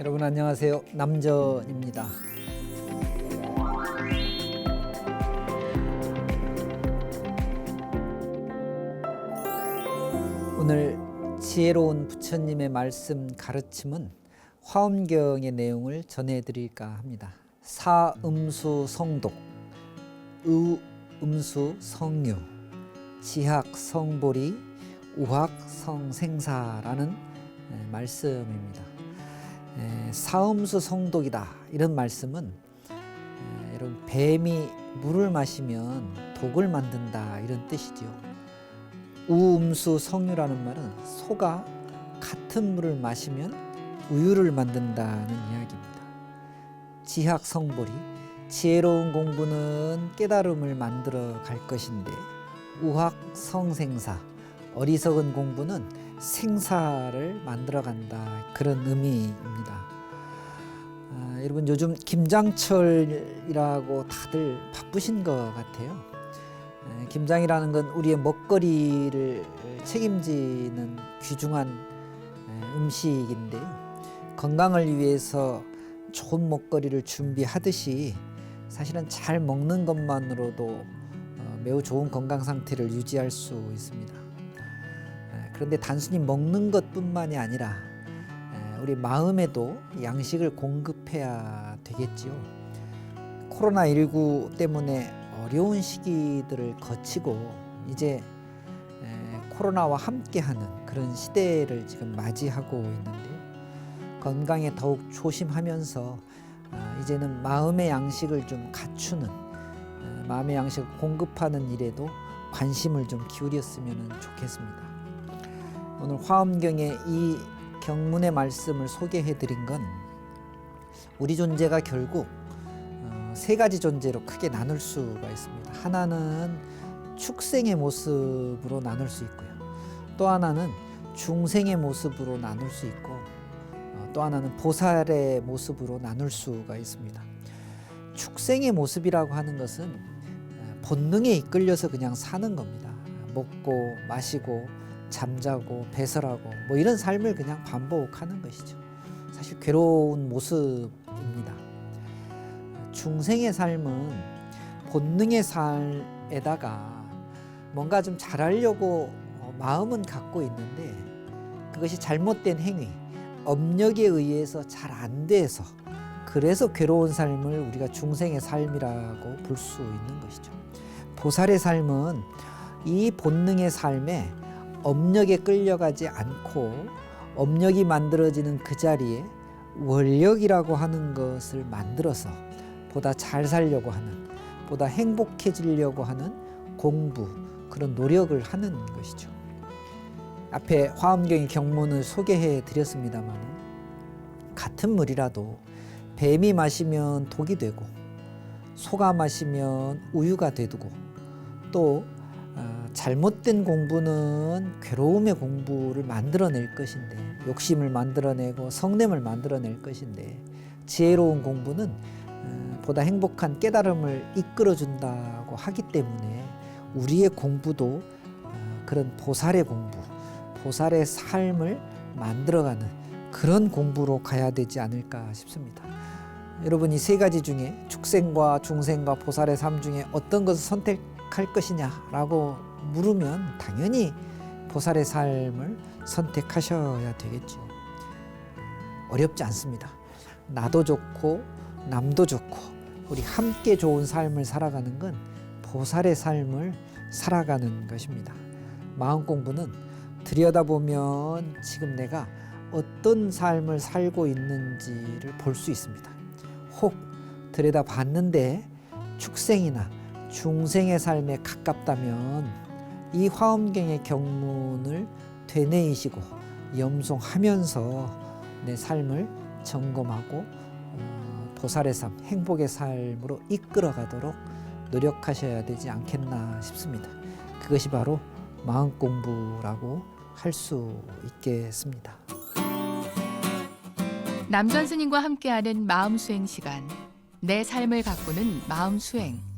여러분 안녕하세요. 남전입니다. 오늘 지혜로운 부처님의 말씀 가르침은 화엄경의 내용을 전해드릴까 합니다. 사음수 성독, 의음수 성유, 지학 성보리, 우학 성생사라는 에, 말씀입니다. 에, 사음수 성독이다 이런 말씀은 에, 여러분 뱀이 물을 마시면 독을 만든다 이런 뜻이지요. 우음수 성유라는 말은 소가 같은 물을 마시면 우유를 만든다는 이야기입니다. 지학 성보리 지혜로운 공부는 깨달음을 만들어 갈 것인데 우학 성생사 어리석은 공부는 생사를 만들어 간다 그런 의미입니다. 아, 여러분 요즘 김장철이라고 다들 바쁘신 것 같아요. 에, 김장이라는 건 우리의 먹거리를 책임지는 귀중한 에, 음식인데요. 건강을 위해서 좋은 먹거리를 준비하듯이 사실은 잘 먹는 것만으로도 어, 매우 좋은 건강 상태를 유지할 수 있습니다. 에, 그런데 단순히 먹는 것뿐만이 아니라 에, 우리 마음에도 양식을 공급해야 되겠지요. 코로나 19 때문에 어려운 시기들을 거치고 이제 에, 코로나와 함께하는 그런 시대를 지금 맞이하고 있는데요. 건강에 더욱 조심하면서 아, 이제는 마음의 양식을 좀 갖추는 에, 마음의 양식을 공급하는 일에도 관심을 좀 기울였으면 좋겠습니다. 오늘 화엄경의 이 경문의 말씀을 소개해 드린 건 우리 존재가 결국 어, 세 가지 존재로 크게 나눌 수가 있습니다. 하나는 축생의 모습으로 나눌 수 있고요. 또 하나는 중생의 모습으로 나눌 수 있고 어, 또 하나는 보살의 모습으로 나눌 수가 있습니다. 축생의 모습이라고 하는 것은 어, 본능에 이끌려서 그냥 사는 겁니다. 먹고 마시고 잠자고 배설하고 뭐 이런 삶을 그냥 반복하는 것이죠. 사실 괴로운 모습입니다. 중생의 삶은 본능의 삶에다가 뭔가 좀 잘하려고 어, 마음은 갖고 있는데 그것이 잘못된 행위, 업력에 의해서 잘 안 돼서 그래서 괴로운 삶을 우리가 중생의 삶이라고 볼 수 있는 것이죠. 보살의 삶은 이 본능의 삶에 업력에 끌려가지 않고 업력이 만들어지는 그 자리에 원력이라고 하는 것을 만들어서 보다 잘 살려고 하는 보다 행복해지려고 하는 공부 그런 노력을 하는 것이죠. 앞에 화엄경의 경문을 소개해 드렸습니다만 같은 물이라도 뱀이 마시면 독이 되고 소가 마시면 우유가 되고 또 어, 잘못된 공부는 괴로움의 공부를 만들어낼 것인데 욕심을 만들어내고 성냄을 만들어낼 것인데 지혜로운 공부는 어, 보다 행복한 깨달음을 이끌어준다고 하기 때문에 우리의 공부도 어, 그런 보살의 공부, 보살의 삶을 만들어가는 그런 공부로 가야 되지 않을까 싶습니다. 여러분 이 세 가지 중에 축생과 중생과 보살의 삶 중에 어떤 것을 선택할 것이냐라고 물으면 당연히 보살의 삶을 선택하셔야 되겠죠. 어렵지 않습니다. 나도 좋고 남도 좋고 우리 함께 좋은 삶을 살아가는 건 보살의 삶을 살아가는 것입니다. 마음 공부는 들여다보면 지금 내가 어떤 삶을 살고 있는지를 볼 수 있습니다. 혹 들여다봤는데 축생이나 중생의 삶에 가깝다면 이 화엄경의 경문을 되뇌이시고 염송하면서 내 삶을 점검하고 어, 보살의 삶, 행복의 삶으로 이끌어가도록 노력하셔야 되지 않겠나 싶습니다. 그것이 바로 마음 공부라고 할 수 있겠습니다. 남전 스님과 함께하는 마음 수행 시간. 내 삶을 가꾸는 마음 수행.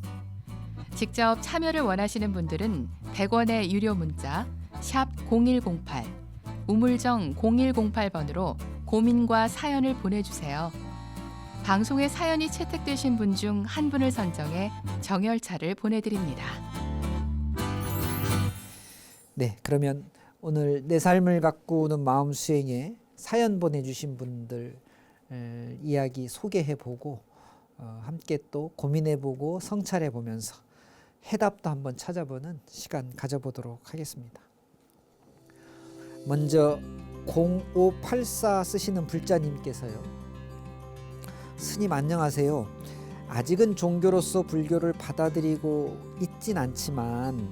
직접 참여를 원하시는 분들은 100원의 유료 문자 샵 0108 우물정 0108번으로 고민과 사연을 보내주세요. 방송에 사연이 채택되신 분 중 한 분을 선정해 정열차를 보내드립니다. 네, 그러면 오늘 내 삶을 가꾸는 마음 수행에 사연 보내주신 분들 에, 이야기 소개해보고 어, 함께 또 고민해보고 성찰해보면서 해답도 한번 찾아보는 시간 가져보도록 하겠습니다. 먼저 0584 쓰시는 불자님께서요. 스님 안녕하세요. 아직은 종교로서 불교를 받아들이고 있진 않지만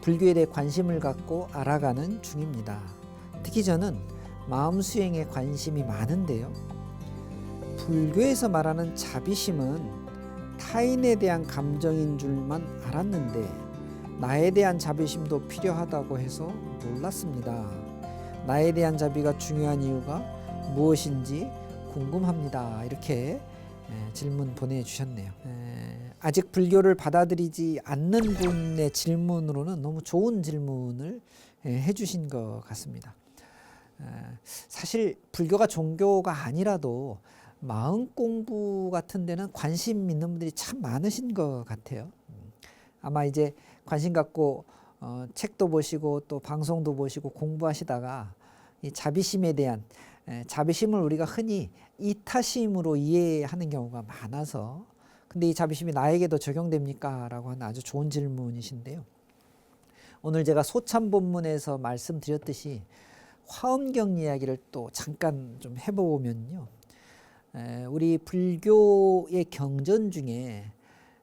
불교에 대해 관심을 갖고 알아가는 중입니다. 특히 저는 마음 수행에 관심이 많은데요. 불교에서 말하는 자비심은 타인에 대한 감정인 줄만 알았는데 나에 대한 자비심도 필요하다고 해서 놀랐습니다. 나에 대한 자비가 중요한 이유가 무엇인지 궁금합니다. 이렇게 에, 질문 보내주셨네요. 에, 아직 불교를 받아들이지 않는 분의 질문으로는 너무 좋은 질문을 에, 해주신 것 같습니다. 에, 사실 불교가 종교가 아니라도 마음 공부 같은 데는 관심 있는 분들이 참 많으신 것 같아요. 음, 아마 이제 관심 갖고 어, 책도 보시고 또 방송도 보시고 공부하시다가 이 자비심에 대한 에, 자비심을 우리가 흔히 이타심으로 이해하는 경우가 많아서 근데 이 자비심이 나에게도 적용됩니까? 라고 하는 아주 좋은 질문이신데요. 오늘 제가 소참 본문에서 말씀드렸듯이 화엄경 이야기를 또 잠깐 좀 해보면요. 에, 우리 불교의 경전 중에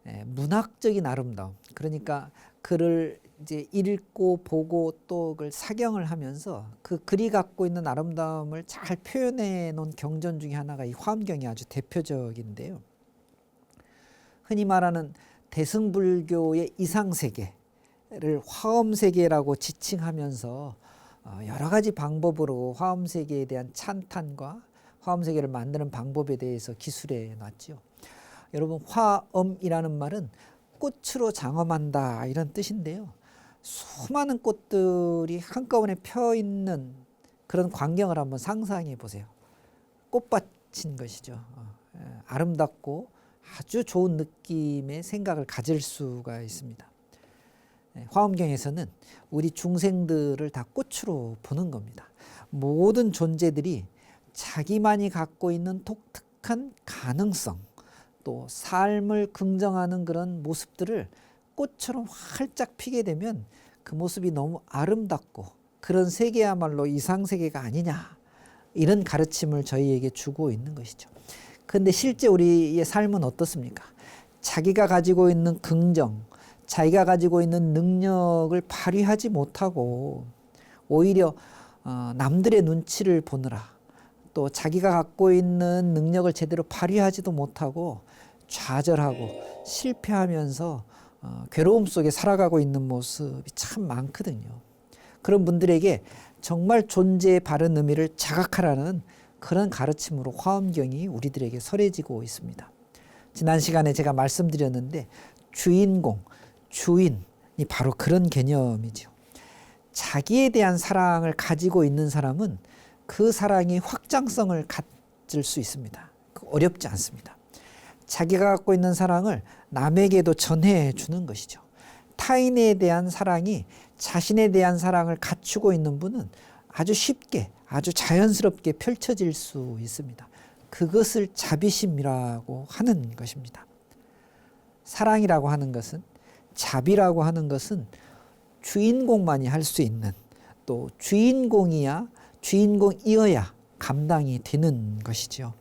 에, 문학적인 아름다움, 그러니까 글을 이제 읽고 보고 또 그걸 사경을 하면서 그 글이 갖고 있는 아름다움을 잘 표현해 놓은 경전 중에 하나가 이 화엄경이 아주 대표적인데요. 흔히 말하는 대승불교의 이상세계를 화엄세계라고 지칭하면서 어, 여러 가지 방법으로 화엄세계에 대한 찬탄과 화엄세계를 만드는 방법에 대해서 기술해 놨지요. 여러분 화엄이라는 말은 꽃으로 장엄한다 이런 뜻인데요. 수많은 꽃들이 한꺼번에 펴 있는 그런 광경을 한번 상상해 보세요. 꽃밭인 것이죠. 어, 예, 아름답고 아주 좋은 느낌의 생각을 가질 수가 있습니다. 예, 화엄경에서는 우리 중생들을 다 꽃으로 보는 겁니다. 모든 존재들이 자기만이 갖고 있는 독특한 가능성, 또 삶을 긍정하는 그런 모습들을 꽃처럼 활짝 피게 되면 그 모습이 너무 아름답고 그런 세계야말로 이상 세계가 아니냐 이런 가르침을 저희에게 주고 있는 것이죠. 근데 실제 우리의 삶은 어떻습니까? 자기가 가지고 있는 긍정, 자기가 가지고 있는 능력을 발휘하지 못하고 오히려 어, 남들의 눈치를 보느라 또 자기가 갖고 있는 능력을 제대로 발휘하지도 못하고 좌절하고 실패하면서 어, 괴로움 속에 살아가고 있는 모습이 참 많거든요. 그런 분들에게 정말 존재의 바른 의미를 자각하라는 그런 가르침으로 화엄경이 우리들에게 설해지고 있습니다. 지난 시간에 제가 말씀드렸는데 주인공, 주인이 바로 그런 개념이죠. 자기에 대한 사랑을 가지고 있는 사람은 그 사랑이 확장성을 가질 수 있습니다. 어렵지 않습니다. 자기가 갖고 있는 사랑을 남에게도 전해 주는 것이죠. 타인에 대한 사랑이 자신에 대한 사랑을 갖추고 있는 분은 아주 쉽게, 아주 자연스럽게 펼쳐질 수 있습니다. 그것을 자비심이라고 하는 것입니다. 사랑이라고 하는 것은, 자비라고 하는 것은 주인공만이 할 수 있는 또 주인공이야, 주인공이어야 감당이 되는 것이죠.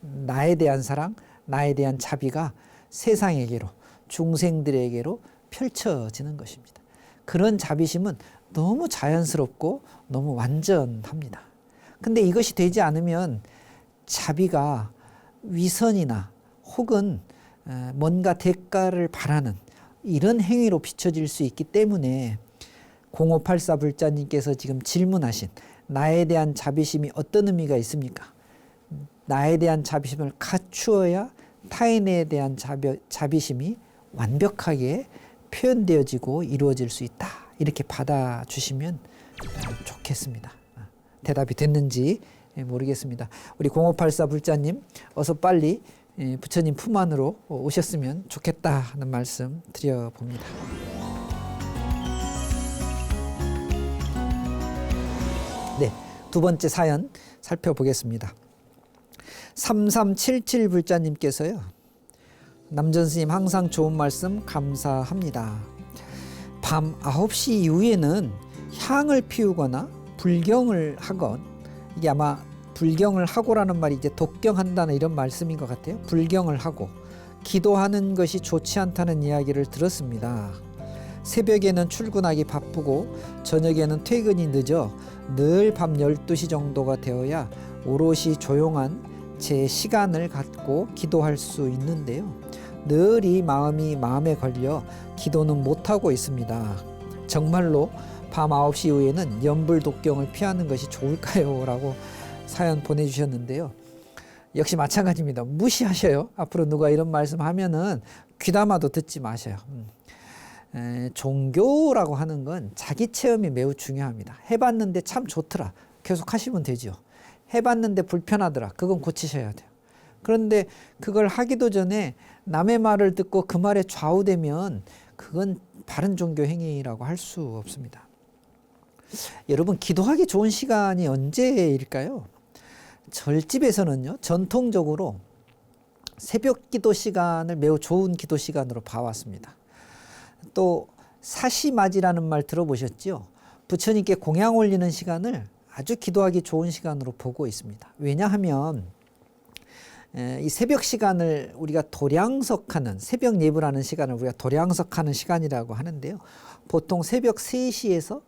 나에 대한 사랑, 나에 대한 자비가 세상에게로 중생들에게로 펼쳐지는 것입니다. 그런 자비심은 너무 자연스럽고 너무 완전합니다. 근데 이것이 되지 않으면 자비가 위선이나 혹은 뭔가 대가를 바라는 이런 행위로 비춰질 수 있기 때문에 0584 불자님께서 지금 질문하신 나에 대한 자비심이 어떤 의미가 있습니까? 나에 대한 자비심을 갖추어야 타인에 대한 자비, 자비심이 완벽하게 표현되어지고 이루어질 수 있다. 이렇게 받아주시면 좋겠습니다. 대답이 됐는지 예, 모르겠습니다. 우리 0584 불자님 어서 빨리 예, 부처님 품 안으로 오셨으면 좋겠다 하는 말씀 드려봅니다. 두 번째 사연 살펴보겠습니다. 3377 불자님께서요. 남전 스님 항상 좋은 말씀 감사합니다. 밤 9시 이후에는 향을 피우거나 불경을 하건 이게 아마 불경을 하고라는 말이 이제 독경한다는 이런 말씀인 것 같아요. 불경을 하고 기도하는 것이 좋지 않다는 이야기를 들었습니다. 새벽에는 출근하기 바쁘고 저녁에는 퇴근이 늦어 늘 밤 12시 정도가 되어야 오롯이 조용한 제 시간을 갖고 기도할 수 있는데요. 늘 이 마음이 마음에 걸려 기도는 못하고 있습니다. 정말로 밤 9시 이후에는 연불 독경을 피하는 것이 좋을까요? 라고 사연 보내주셨는데요. 역시 마찬가지입니다. 무시하셔요. 앞으로 누가 이런 말씀 하면은 귀담아도 듣지 마셔요. 음. 에, 종교라고 하는 건 자기 체험이 매우 중요합니다. 해봤는데 참 좋더라. 계속 하시면 되죠. 해봤는데 불편하더라. 그건 고치셔야 돼요. 그런데 그걸 하기도 전에 남의 말을 듣고 그 말에 좌우되면 그건 바른 종교 행위라고 할 수 없습니다. 여러분 기도하기 좋은 시간이 언제일까요? 절집에서는요 전통적으로 새벽 기도 시간을 매우 좋은 기도 시간으로 봐왔습니다. 또 사시맞이라는 말 들어보셨죠? 부처님께 공양 올리는 시간을 아주 기도하기 좋은 시간으로 보고 있습니다. 왜냐하면 에, 이 새벽 시간을 우리가 도량석하는 새벽 예불하는 시간을 우리가 도량석하는 시간이라고 하는데요. 보통 새벽 3시에서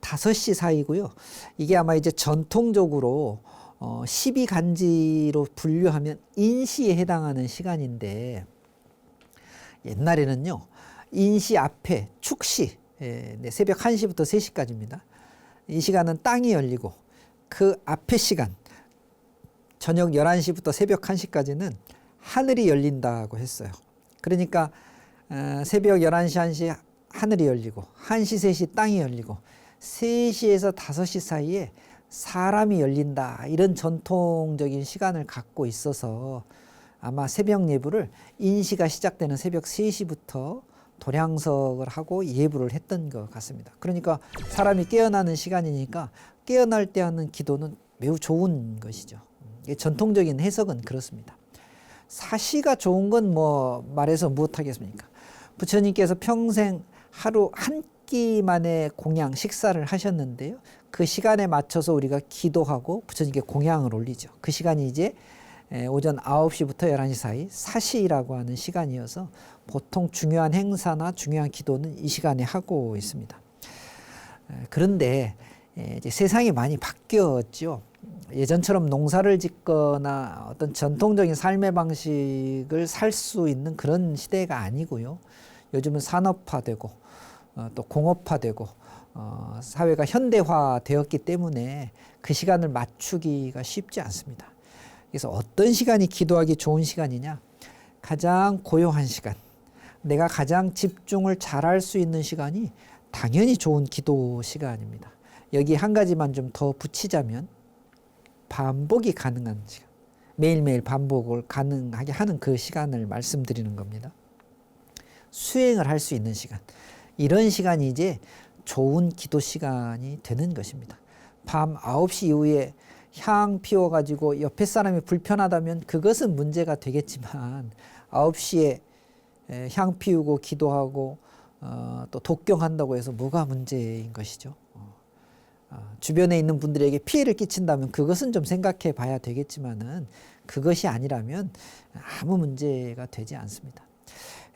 5시 사이고요. 이게 아마 이제 전통적으로 어, 12간지로 분류하면 인시에 해당하는 시간인데 옛날에는요. 인시 앞에 축시 예, 네, 새벽 1시부터 3시까지입니다. 이 시간은 땅이 열리고 그 앞에 시간 저녁 11시부터 새벽 1시까지는 하늘이 열린다고 했어요. 그러니까 어, 새벽 11시 1시 하늘이 열리고 1시 3시 땅이 열리고 3시에서 5시 사이에 사람이 열린다 이런 전통적인 시간을 갖고 있어서 아마 새벽 예불을 인시가 시작되는 새벽 3시부터 도량석을 하고 예불을 했던 것 같습니다. 그러니까 사람이 깨어나는 시간이니까 깨어날 때 하는 기도는 매우 좋은 것이죠. 전통적인 해석은 그렇습니다. 사시가 좋은 건 뭐 말해서 무엇하겠습니까? 부처님께서 평생 하루 한 끼만의 공양 식사를 하셨는데요. 그 시간에 맞춰서 우리가 기도하고 부처님께 공양을 올리죠. 그 시간이 이제 오전 9시부터 11시 사이 사시라고 하는 시간이어서 보통 중요한 행사나 중요한 기도는 이 시간에 하고 있습니다. 그런데 세상이 많이 바뀌었죠. 예전처럼 농사를 짓거나 어떤 전통적인 삶의 방식을 살 수 있는 그런 시대가 아니고요. 요즘은 산업화되고 어, 또 공업화되고 어, 사회가 현대화되었기 때문에 그 시간을 맞추기가 쉽지 않습니다. 그래서 어떤 시간이 기도하기 좋은 시간이냐? 가장 고요한 시간, 내가 가장 집중을 잘할 수 있는 시간이 당연히 좋은 기도 시간입니다. 여기 한 가지만 좀 더 붙이자면 반복이 가능한 시간. 매일매일 반복을 가능하게 하는 그 시간을 말씀드리는 겁니다. 수행을 할 수 있는 시간. 이런 시간이 이제 좋은 기도 시간이 되는 것입니다. 밤 9시 이후에 향 피워가지고 옆에 사람이 불편하다면 그것은 문제가 되겠지만 9시에 향 피우고 기도하고 어, 또 독경한다고 해서 뭐가 문제인 것이죠. 어, 어, 주변에 있는 분들에게 피해를 끼친다면 그것은 좀 생각해 봐야 되겠지만은 그것이 아니라면 아무 문제가 되지 않습니다.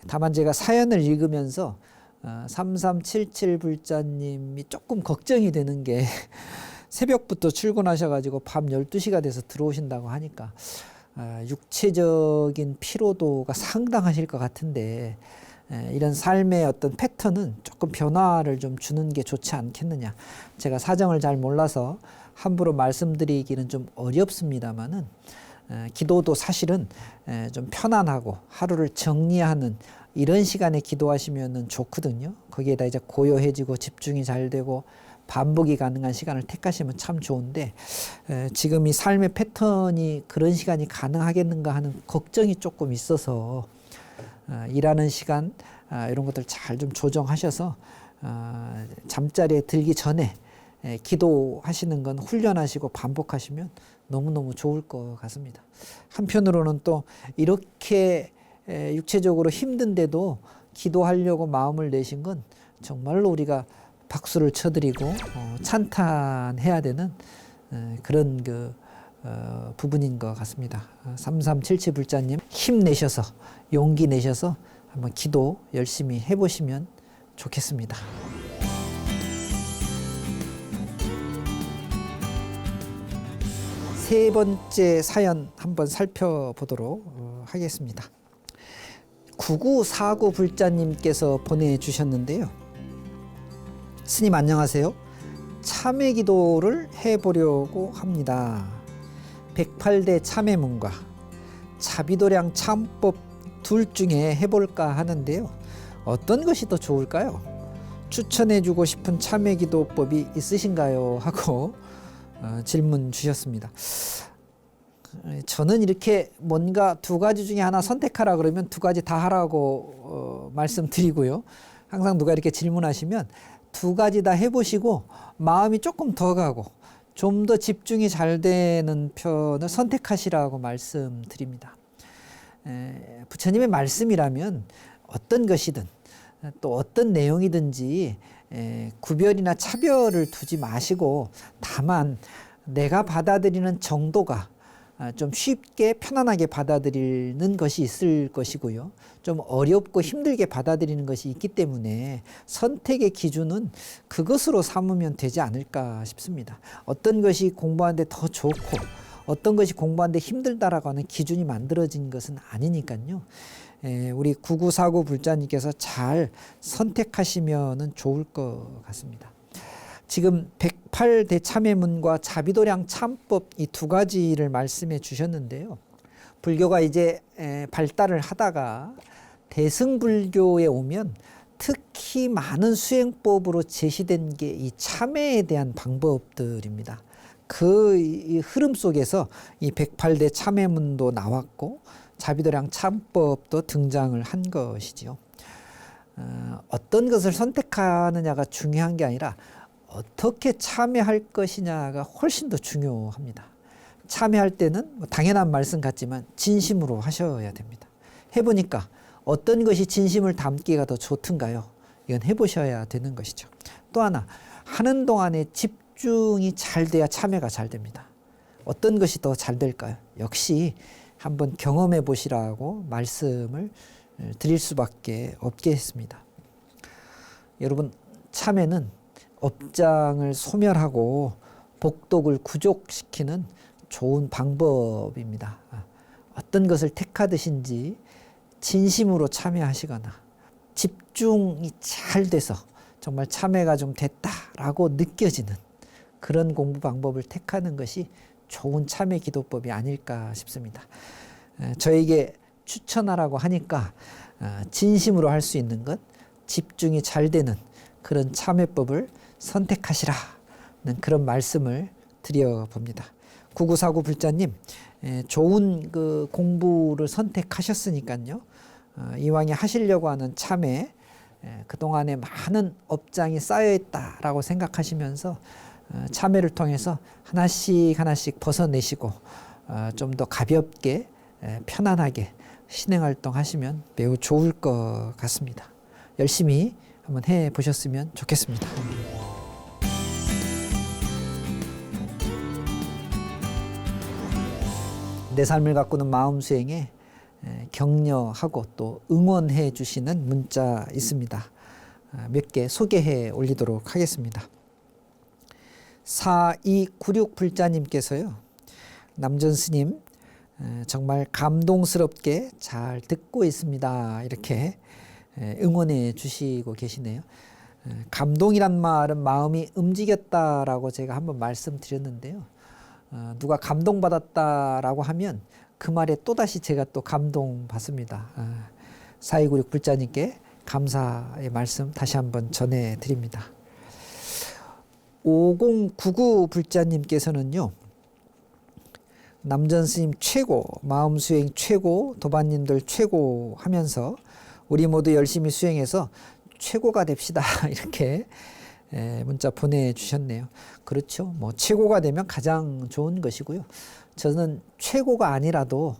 다만 제가 사연을 읽으면서 어, 3377 불자님이 조금 걱정이 되는 게 새벽부터 출근하셔가지고 밤 12시가 돼서 들어오신다고 하니까 아, 육체적인 피로도가 상당하실 것 같은데 에, 이런 삶의 어떤 패턴은 조금 변화를 좀 주는 게 좋지 않겠느냐. 제가 사정을 잘 몰라서 함부로 말씀드리기는 좀 어렵습니다만은 에, 기도도 사실은 에, 좀 편안하고 하루를 정리하는 이런 시간에 기도하시면은 좋거든요. 거기에다 이제 고요해지고 집중이 잘 되고 반복이 가능한 시간을 택하시면 참 좋은데 에, 지금 이 삶의 패턴이 그런 시간이 가능하겠는가 하는 걱정이 조금 있어서 어, 일하는 시간 아, 이런 것들 잘 좀 조정하셔서 아, 잠자리에 들기 전에 에, 기도하시는 건 훈련하시고 반복하시면 너무너무 좋을 것 같습니다. 한편으로는 또 이렇게 에, 육체적으로 힘든데도 기도하려고 마음을 내신 건 정말로 우리가 박수를 쳐드리고 어, 찬탄해야 되는 에, 그런 그 어, 부분인 것 같습니다. 3377 불자님 힘내셔서 용기 내셔서 한번 기도 열심히 해보시면 좋겠습니다. 세 번째 사연 한번 살펴보도록 어, 하겠습니다. 9949 불자님께서 보내주셨는데요. 스님 안녕하세요. 참회 기도를 해보려고 합니다. 108대 참회문과 자비도량 참법 둘 중에 해볼까 하는데요. 어떤 것이 더 좋을까요? 추천해주고 싶은 참회 기도법이 있으신가요? 하고 어, 질문 주셨습니다. 저는 이렇게 뭔가 두 가지 중에 하나 선택하라 그러면 두 가지 다 하라고 어, 말씀드리고요. 항상 누가 이렇게 질문하시면 두 가지 다 해보시고 마음이 조금 더 가고 좀 더 집중이 잘 되는 편을 선택하시라고 말씀드립니다. 에, 부처님의 말씀이라면 어떤 것이든 또 어떤 내용이든지 에, 구별이나 차별을 두지 마시고 다만 내가 받아들이는 정도가 아, 좀 쉽게 편안하게 받아들이는 것이 있을 것이고요. 좀 어렵고 힘들게 받아들이는 것이 있기 때문에 선택의 기준은 그것으로 삼으면 되지 않을까 싶습니다. 어떤 것이 공부하는데 더 좋고 어떤 것이 공부하는데 힘들다라고 하는 기준이 만들어진 것은 아니니까요. 에, 우리 9949 불자님께서 잘 선택하시면 좋을 것 같습니다. 지금 108대 참회문과 자비도량 참법 이 두 가지를 말씀해 주셨는데요. 불교가 이제 에, 발달을 하다가 대승불교에 오면 특히 많은 수행법으로 제시된 게 이 참회에 대한 방법들입니다. 그이 흐름 속에서 이 108대 참회문도 나왔고 자비도량 참법도 등장을 한 것이지요. 어, 어떤 것을 선택하느냐가 중요한 게 아니라 어떻게 참여할 것이냐가 훨씬 더 중요합니다. 참여할 때는 뭐 당연한 말씀 같지만 진심으로 하셔야 됩니다. 해보니까 어떤 것이 진심을 담기가 더 좋든가요? 이건 해보셔야 되는 것이죠. 또 하나 하는 동안에 집중이 잘 돼야 참여가 잘 됩니다. 어떤 것이 더 잘 될까요? 역시 한번 경험해 보시라고 말씀을 드릴 수밖에 없겠습니다. 여러분 참회는 업장을 소멸하고 복독을 구족시키는 좋은 방법입니다. 어떤 것을 택하듯인지 진심으로 참여하시거나 집중이 잘 돼서 정말 참여가 좀 됐다라고 느껴지는 그런 공부 방법을 택하는 것이 좋은 참여 기도법이 아닐까 싶습니다. 에, 저에게 추천하라고 하니까 아, 진심으로 할 수 있는 것, 집중이 잘 되는 그런 참여법을 선택하시라는 그런 말씀을 드려 봅니다. 9949 불자님, 에, 좋은 그 공부를 선택하셨으니까요. 어, 이왕에 하시려고 하는 참회, 에, 그동안에 많은 업장이 쌓여있다라고 생각하시면서 어, 참회를 통해서 하나씩 하나씩 벗어내시고 어, 좀더 가볍게 에, 편안하게 신행 활동 하시면 매우 좋을 것 같습니다. 열심히 한번 해 보셨으면 좋겠습니다. 내 삶을 가꾸는 마음 수행에 에, 격려하고 또 응원해 주시는 문자 있습니다. 아, 몇개 소개해 올리도록 하겠습니다. 4296 불자님께서요. 남전 스님 에, 정말 감동스럽게 잘 듣고 있습니다. 이렇게 에, 응원해 주시고 계시네요. 에, 감동이란 말은 마음이 움직였다라고 제가 한번 말씀드렸는데요. 어, 누가 감동받았다라고 하면 그 말에 또다시 제가 또 감동받습니다. 아, 4296 불자님께 감사의 말씀 다시 한번 전해드립니다. 5099 불자님께서는요. 남전 스님 최고, 마음 수행 최고, 도반님들 최고 하면서 우리 모두 열심히 수행해서 최고가 됩시다. 이렇게 에, 문자 보내주셨네요. 그렇죠. 뭐 최고가 되면 가장 좋은 것이고요. 저는 최고가 아니라도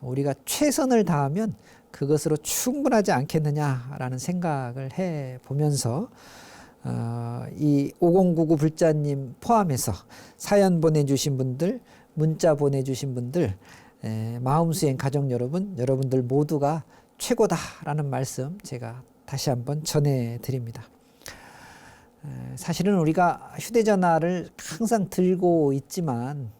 우리가 최선을 다하면 그것으로 충분하지 않겠느냐라는 생각을 해 보면서 어, 이 5099 불자님 포함해서 사연 보내주신 분들, 문자 보내주신 분들, 에, 마음수행 가족 여러분, 여러분들 모두가 최고다라는 말씀 제가 다시 한번 전해드립니다. 에, 사실은 우리가 휴대전화를 항상 들고 있지만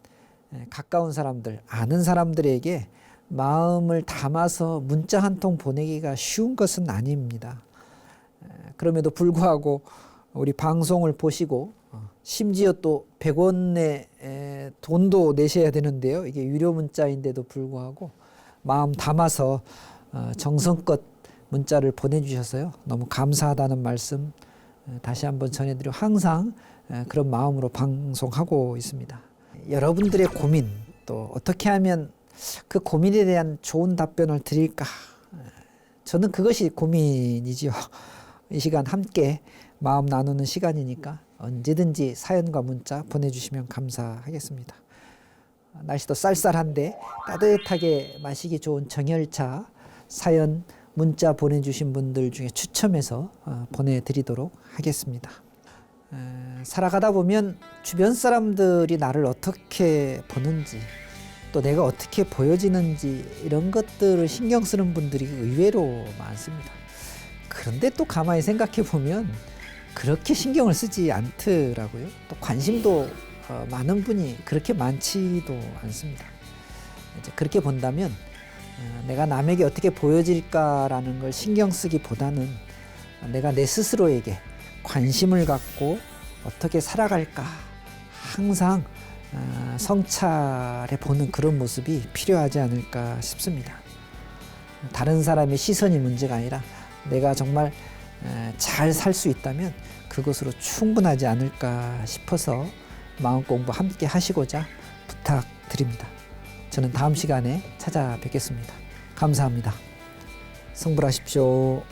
에, 가까운 사람들, 아는 사람들에게 마음을 담아서 문자 한 통 보내기가 쉬운 것은 아닙니다. 에, 그럼에도 불구하고 우리 방송을 보시고 어, 심지어 또 100원의 에, 돈도 내셔야 되는데요. 이게 유료 문자인데도 불구하고 마음 담아서 어, 정성껏 문자를 보내주셔서요. 너무 감사하다는 말씀 에, 다시 한번 전해드리고 항상 에, 그런 마음으로 방송하고 있습니다. 여러분들의 고민 또 어떻게 하면 그 고민에 대한 좋은 답변을 드릴까? 저는 그것이 고민이지요. 이 시간 함께 마음 나누는 시간이니까 언제든지 사연과 문자 보내주시면 감사하겠습니다. 날씨도 쌀쌀한데 따뜻하게 마시기 좋은 정열차 사연 문자 보내주신 분들 중에 추첨해서 어, 보내드리도록 하겠습니다. 에, 살아가다 보면 주변 사람들이 나를 어떻게 보는지 또 내가 어떻게 보여지는지 이런 것들을 신경 쓰는 분들이 의외로 많습니다. 그런데 또 가만히 생각해 보면 그렇게 신경을 쓰지 않더라고요. 또 관심도 어, 많은 분이 그렇게 많지도 않습니다. 그렇게 본다면 어, 내가 남에게 어떻게 보여질까라는 걸 신경 쓰기보다는 내가 내 스스로에게 관심을 갖고 어떻게 살아갈까 항상 어, 성찰해 보는 그런 모습이 필요하지 않을까 싶습니다. 다른 사람의 시선이 문제가 아니라 내가 정말 잘 살 수 있다면 그것으로 충분하지 않을까 싶어서 마음 공부 함께 하시고자 부탁드립니다. 저는 다음 시간에 찾아뵙겠습니다. 감사합니다. 성불하십시오.